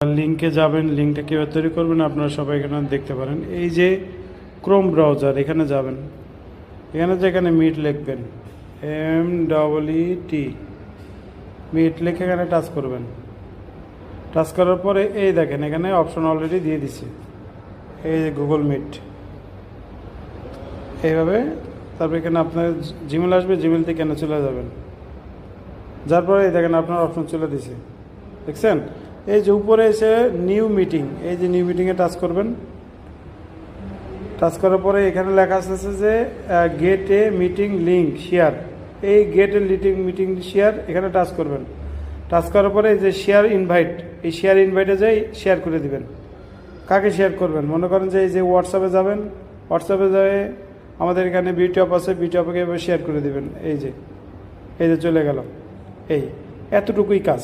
লিঙ্কে যাবেন লিঙ্কটা কীভাবে তৈরি করবেন আপনারা সবাই এখানে দেখতে পারেন। এই যে ক্রোম ব্রাউজার এখানে যাবেন। এখানে যেখানে মিট লিখবেন এম ডবল মিট লিখে এখানে টাচ করবেন। টাচ করার পরে এই দেখেন, এখানে অপশন অলরেডি দিয়ে দিছে। এই যে গুগল মিট এইভাবে তারপর এখানে আপনার জিমেল আসবে জিমেল থেকে এখানে চলে যাবেন। যার পরে এই দেখেন আপনার অপশন চলে দিছে। দেখছেন? এই যে উপরে এসে নিউ মিটিং, এই যে নিউ মিটিংয়ে টাচ করবেন। টাচ করার পরে এখানে লেখা আছে যে get a meeting link share এই get a meeting meeting share এখানে টাচ করবেন। টাচ করার পরে এই যে শেয়ার ইনভাইট এই শেয়ার ইনভাইটে যাই শেয়ার করে দিবেন। কাকে শেয়ার করবেন? মনে করেন যে এই যে হোয়াটসঅ্যাপে যাবেন হোয়াটসঅ্যাপে যাবে আমাদের এখানে বিউটি অফ আছে বিউটি অফকে এভাবে শেয়ার করে দিবেন। এই যে এই যে চলে গেল। এই, এতটুকুই কাজ।